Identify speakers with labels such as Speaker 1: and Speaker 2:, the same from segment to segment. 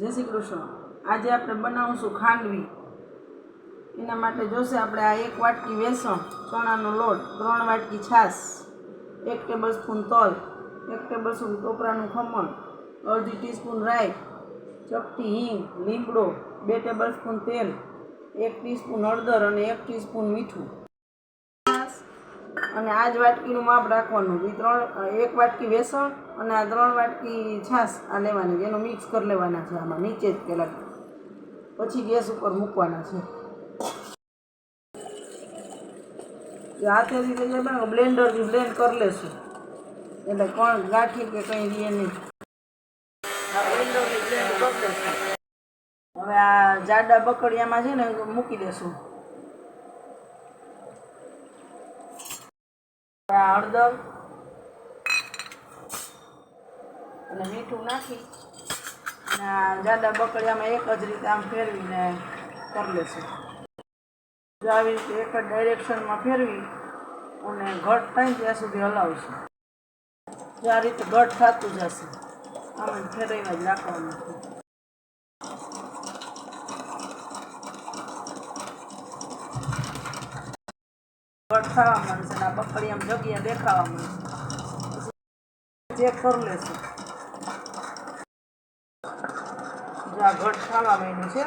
Speaker 1: જય શ્રી કૃષ્ણ. આજે આપણે બનાવશું ખાંડવી. એના માટે જોશે આપણે આ એક વાટકી વેસણ, ચણાનો લોટ, ત્રણ વાટકી છાશ, એક ટેબલ સ્પૂન તલ, એક ટેબલ સ્પૂન ટોપરાનું ખમણ, અડધી ટીસ્પૂન રાઈ, ચપટી હિંગ, લીમડો, બે ટેબલ સ્પૂન તેલ, એક ટીસ્પૂન હળદર અને એક ટીસ્પૂન મીઠું. અને આ જ વાટકીનું માપ રાખવાનું. એ ત્રણ એક વાટકી વેસણ અને આ ત્રણ વાટકી છાશ આ લેવાની એનો મિક્સ કરી લેવાના છે આમાં, નીચે જ પહેલાં પછી ગેસ ઉપર મૂકવાના છે. હાથે રીતે બ્લેન્ડરથી બ્લેન્ડ કરી લેશું. એટલે કોણ ગાંઠી કે કંઈ રહે નહીં. બ્લેન્ડરથી બ્લેન્ડ કરી લેશું હવે આ જાડા બકડિયામાં છે ને, મૂકી દેશું. હળદર અને મીઠું નાખી અને જાડા બકડિયામાં એક જ રીતે આમ ફેરવીને કરી લેશું. આવી રીતે એક જ ડાયરેક્શનમાં ફેરવી અને ઘટ થાય ત્યાં સુધી હલાવશું. જો આ રીતે ઘટ થતું જશે, આમ ફેરવીને જ રાખવાનું છે. ઘટ થવા મળશે ને આ બકડી આમ જગ્યા દેખાવા મળશે ચેક કરી લેશું જો આ ઘટ થવા માંડ્યું છે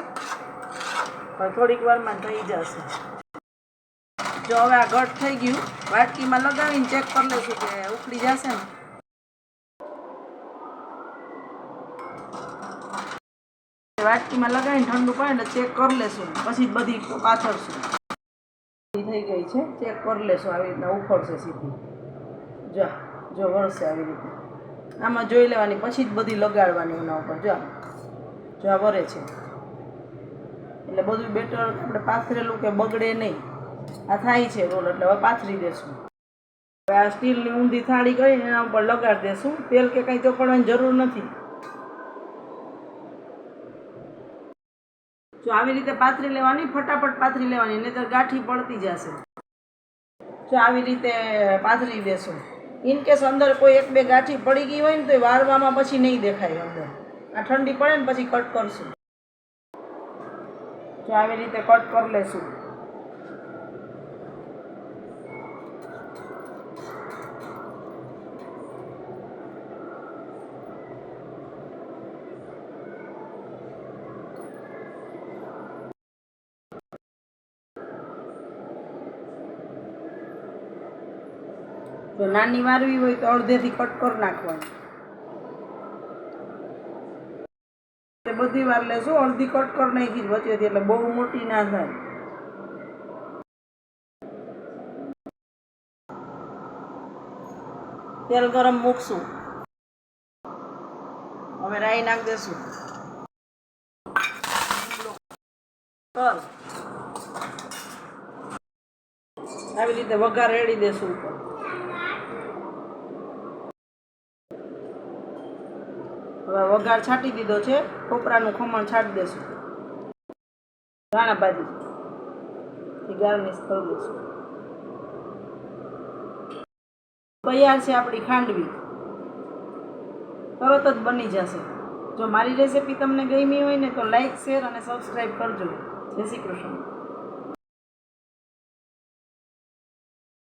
Speaker 1: હવે થોડીક વારમાં થઈ જશે જો હવે આ ઘટ થઈ ગયું વાટકીમાં લગાવીને ચેક કરી લેશું કે ઉકળી જશે ને વાટકીમાં લગાવીને ઠંડુ પડે ને ચેક કરી લેશું. પછી બધી પાથરશું થઈ ગઈ છે. ચેક કરી લેશું આવી રીતના ઉખડશે સીધી. જો જો વળશે આવી રીતે. આમાં જોઈ લેવાની, પછી જ બધી લગાડવાની એના ઉપર. જો જો આ વરે છે. એટલે બધું બેટર આપણે પાથરેલું કે બગડે નહીં. આ થાય છે રોલ, એટલે હવે પાથરી દેશું. હવે આ સ્ટીલની ઊંધી થાળી કરીને એના ઉપર લગાડી દેશું. તેલ કે કંઈ ચોપડવાની જરૂર નથી. જો આવી રીતે પાથરી લેવાની, ફટાફટ પાથરી લેવાની નહીં તો ગાંઠી પડતી જશે. જો આવી રીતે પાથરી દેશો ઇન કેસ અંદર કોઈ એક બે ગાંઠી પડી ગઈ હોય ને તો એ વારવામાં પછી નહીં દેખાય અંદર. આ ઠંડી પડે ને પછી કટ કરશું. જો આવી રીતે કટ કરી લેશું. જો નાની વારવી હોય તો અડધેથી કટ કરી નાખવાની. બધી વાર લેશું, અડધી કટ કરી નાખી વચ્ચે એટલે બહુ મોટી ના થાય. તેલ ગરમ મૂકશું. હવે રાઈ નાખ દેશું. આવી રીતે વઘાર રેડી દેશું ઉપર. વઘાર છાંટી દીધો છે, કોપરાનું ખમણ છાંટી દેશું. ધાણા ભાજી. ગાર્નિશ કરી દઈશું તૈયાર છે આપણી ખાંડવી. તરત જ બની જશે. જો મારી રેસીપી તમને ગમી હોય ને તો લાઈક શેર અને સબસ્ક્રાઈબ કરજો. જય શ્રી કૃષ્ણ.